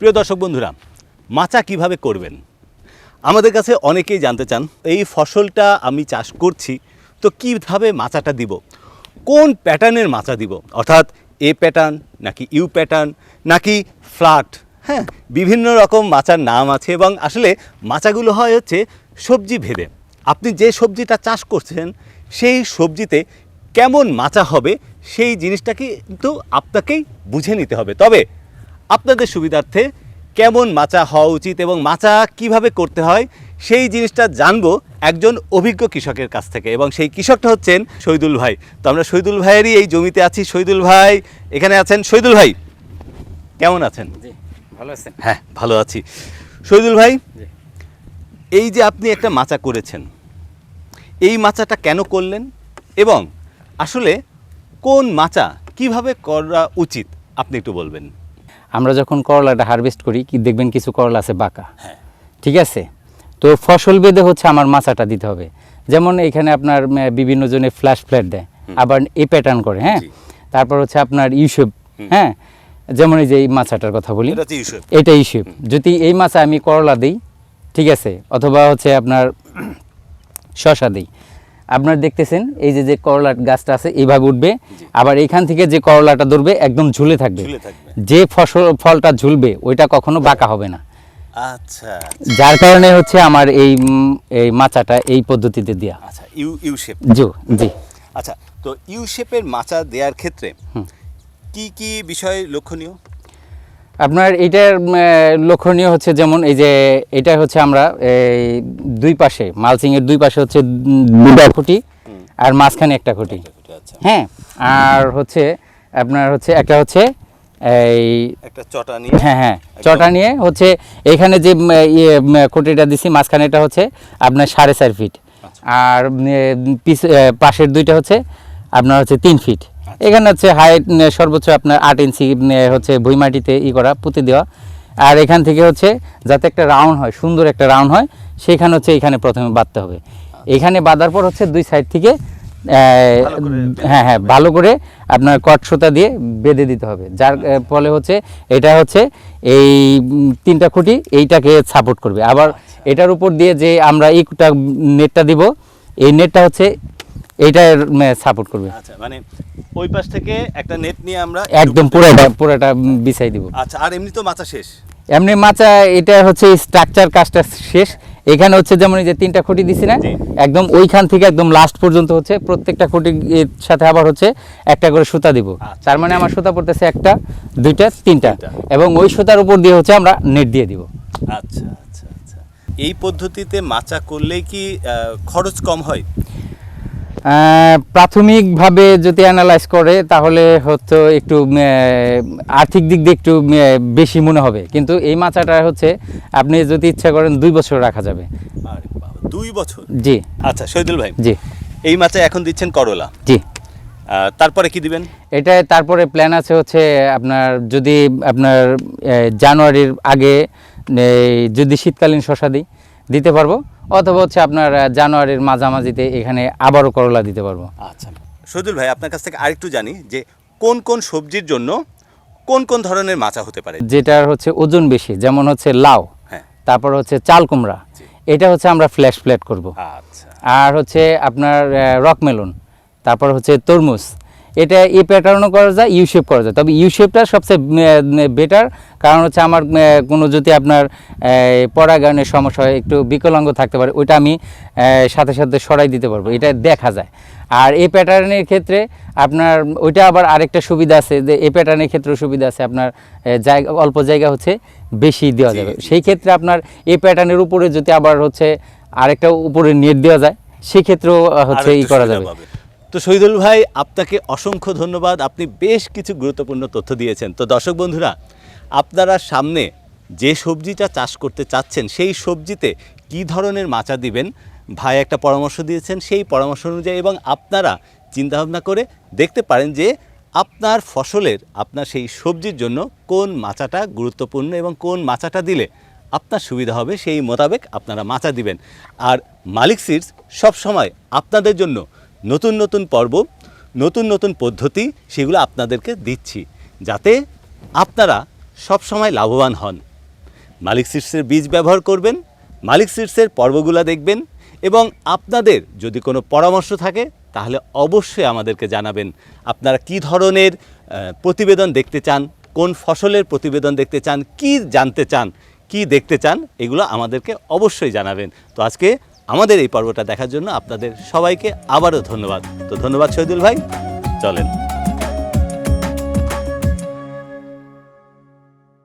প্রিয় দর্শক বন্ধুরা, মাচা কীভাবে করবেন? আমাদের কাছে অনেকেই জানতে চান, এই ফসলটা আমি চাষ করছি, তো কীভাবে মাচাটা দিব? কোন প্যাটার্নের মাচা দিব? অর্থাৎ এ প্যাটার্ন, নাকি ইউ প্যাটার্ন, নাকি ফ্ল্যাট? হ্যাঁ বিভিন্ন রকম মাচার নাম আছে এবং আসলে মাচাগুলো হয় হচ্ছে সবজি ভেদে। আপনি যে সবজিটা চাষ করছেন, সেই সবজিতে কেমন মাচা হবে, সেই জিনিসটাকে কিন্তু আপনাকেই বুঝে নিতে হবে। তবে আপনাদের সুবিধার্থে কেমন মাচা হওয়া উচিত এবং মাচা কীভাবে করতে হয় সেই জিনিসটা জানব একজন অভিজ্ঞ কৃষকের কাছ থেকে এবং সেই কৃষকটা হচ্ছেন শহীদুল ভাই। তো আমরা শহীদুল ভাইয়েরই এই জমিতে আছি। শহীদুল ভাই এখানে আছেন। শহীদুল ভাই কেমন আছেন? ভালো আছেন। হ্যাঁ ভালো আছি। শহীদুল ভাই এই যে আপনি একটা মাচা করেছেন এই মাচাটা কেন করলেন এবং আসলে কোন মাচা কীভাবে করা উচিত আপনি একটু বলবেন। আমরা যখন করলাটা হারভেস্ট করি কি দেখবেন কিছু করলা আছে বাঁকা। হ্যাঁ। ঠিক আছে? তো ফসল বেঁধে হচ্ছে আমার মাচাটা দিতে হবে। যেমন এখানে আপনার বিভিন্ন জনে ফ্ল্যাশ ফ্ল্যাট দেয়। আবার এ প্যাটার্ন করে হ্যাঁ? তারপর হচ্ছে আপনার ইউসেপ হ্যাঁ? যেমন এই যে এই মাচাটার কথা বলি। এটা ইউসুফ যদি এই মাছা আমি করলা দিই ঠিক আছে? অথবা হচ্ছে আপনার শশা দিই। আপনার দেখতেছেন এই যে যে করলা গাছটা আছে এইভাবে উঠবে। আবার এখান থেকে যে করলাটা ধরবে একদম ঝুলে থাকবে। যে ফসল ফলটা ঝুলবে ওইটা কখনো বাঁকা হবে না। আচ্ছা। যার কারণে হচ্ছে আমার এই এই মাচাটা এই পদ্ধতিতে দেওয়া আচ্ছা ইউ ইউ শেপ। জি জি। আচ্ছা তো ইউ শেপের মাচা দেওয়ার ক্ষেত্রে কি কি বিষয় লক্ষণীয়? আপনার এটার লক্ষণীয় হচ্ছে যেমন এই যে এটা হচ্ছে আমরা এই দুই পাশে মালচিং এর দুই পাশে হচ্ছে দুটা খুঁটি আর মাঝখানে একটা খুঁটি। আচ্ছা। হ্যাঁ আর হচ্ছে আপনার হচ্ছে একটা হচ্ছে এই একটা চটা নিয়ে। হ্যাঁ হ্যাঁ চটা নিয়ে হচ্ছে এখানে যে ইয়ে খুঁটিটা দিছি মাঝখানে এটা হচ্ছে আপনার সাড়ে চার ফিট। আর উম, এ, পিছ পাশের দুইটা হচ্ছে আপনার হচ্ছে তিন ফিট। এখানে হচ্ছে হাইট সর্বোচ্চ আপনার আট ইঞ্চি হচ্ছে ভুই মাটিতে ই করা পুঁতে দেওয়া। আর এখান থেকে হচ্ছে যাতে একটা রাউন্ড হয় সুন্দর একটা রাউন্ড হয় সেখানে হচ্ছে এখানে প্রথমে বাঁধতে হবে। এখানে বাঁধার পর হচ্ছে দুই সাইড থেকে হ্যাঁ হ্যাঁ ভালো করে আপনার কট সুতা দিয়ে বেঁধে দিতে হবে। যার ফলে হচ্ছে এটা হচ্ছে এই তিনটা খুঁটি এইটাকে সাপোর্ট করবে। আবার এটার উপর দিয়ে যে আমরা এইটা নেটটা দিব এই নেটটা হচ্ছে এইটা সাপোর্ট করবে। আচ্ছা মানে ওই পাশ থেকে একটা নেট নিয়ে আমরা একদম পুরোটা পুরোটা বিছাই দিব। আচ্ছা আর এমনি তো মাচা শেষ? এমনি মাচা এটা হচ্ছে স্ট্রাকচার কাজটা শেষ। এখানে হচ্ছে যেমন এই যে তিনটা খুঁটি দিছি না একদম ওইখান থেকে একদম লাস্ট পর্যন্ত হচ্ছে প্রত্যেকটা খুঁটির সাথে আবার হচ্ছে একটা করে সুতা দিব। আচ্ছা। তার মানে আমার সুতা পড়তেছে একটা দুইটা তিনটা। এবং ওই সুতার উপর দিয়ে হচ্ছে আমরা নেট দিয়ে দিব। আচ্ছা আচ্ছা আচ্ছা। এই পদ্ধতিতে মাচা করলেই কি খরচ কম হয়? প্রাথমিকভাবে যদি অ্যানালাইজ করে তাহলে হয়তো একটু আর্থিক দিক দিয়ে একটু বেশি মনে হবে। কিন্তু এই মাচাটা হচ্ছে আপনি যদি ইচ্ছা করেন দুই বছর রাখা যাবে। দুই বছর? জি। আচ্ছা শহীদুল ভাই জি। এই মাছে এখন দিচ্ছেন করলা। জি। তারপরে কি দিবেন? এটা তারপরে প্ল্যান আছে হচ্ছে আপনার যদি আপনার জানুয়ারির আগে যদি শীতকালীন শশা দিই দিতে পারব অথবা হচ্ছে আপনার জানুয়ারির মাঝামাঝিতে এখানে আবারও করলা দিতে পারব। আচ্ছা। শহীদুল ভাই আপনার কাছ থেকে আরেকটু জানি যে কোন কোন সবজির জন্য কোন কোন ধরনের মাচা হতে পারে? যেটার হচ্ছে ওজন বেশি যেমন হচ্ছে লাউ হ্যাঁ। তারপর হচ্ছে চাল কুমড়া এটা হচ্ছে আমরা ফ্ল্যাশ ফ্ল্যাট করব। আচ্ছা। আর হচ্ছে আপনার রক মেলন তারপর হচ্ছে তরমুজ এটা এই প্যাটার্নও করা যায় ইউ শেপ করা যায়। তবে ইউ শেপটা সবচেয়ে বেটার কারণ হচ্ছে আমার কোনো যদি আপনার পরাগায়নের সমস্যা হয় একটু বিকলাঙ্গ থাকতে পারে ওইটা আমি সাথে সাথে সরাই দিতে পারব এটা দেখা যায়। আর এই প্যাটার্নের ক্ষেত্রে আপনার ওইটা আবার আরেকটা সুবিধা আছে যে এই প্যাটার্নের ক্ষেত্রেও সুবিধা আছে আপনার জায়গা অল্প জায়গা হচ্ছে বেশি দেওয়া যাবে। সেই ক্ষেত্রে আপনার এই প্যাটার্নের উপরে যদি আবার হচ্ছে আরেকটা উপরে নেট দেওয়া যায় সেক্ষেত্রেও হচ্ছে ই করা যাবে। তো শহীদুল ভাই, আপনাকে অসংখ্য ধন্যবাদ। আপনি বেশ কিছু গুরুত্বপূর্ণ তথ্য দিয়েছেন। তো দর্শক বন্ধুরা, আপনারা সামনে যে সবজিটা চাষ করতে চাচ্ছেন, সেই সবজিতে কি ধরনের মাচা দিবেন? ভাই একটা পরামর্শ দিয়েছেন, সেই পরামর্শ অনুযায়ী এবং আপনারা চিন্তাভাবনা করে দেখতে পারেন যে আপনার ফসলের, আপনার সেই সবজির জন্য কোন মাচাটা গুরুত্বপূর্ণ এবং কোন মাচাটা দিলে আপনার সুবিধা হবে, সেই মোতাবেক আপনারা মাচা দিবেন। আর মালিক সিডস সবসময় আপনাদের জন্য নতুন নতুন পর্ব, নতুন নতুন পদ্ধতি, সেগুলো আপনাদেরকে দিচ্ছি যাতে আপনারা সব সময় লাভবান হন। মালিক সিডসের বীজ ব্যবহার করবেন, মালিক সিডসের পর্বগুলো দেখবেন এবং আপনাদের যদি কোনো পরামর্শ থাকে, তাহলে অবশ্যই আমাদেরকে জানাবেন। আপনারা কি ধরনের প্রতিবেদন দেখতে চান, কোন ফসলের প্রতিবেদন দেখতে চান, কি জানতে চান, কি দেখতে চান, এগুলো আমাদেরকে অবশ্যই জানাবেন। তো আজকে আমাদের এই পর্বটা দেখার জন্য আপনাদের সবাইকে আবারও ধন্যবাদ। তো ধন্যবাদ শহীদুল ভাই। চলেন।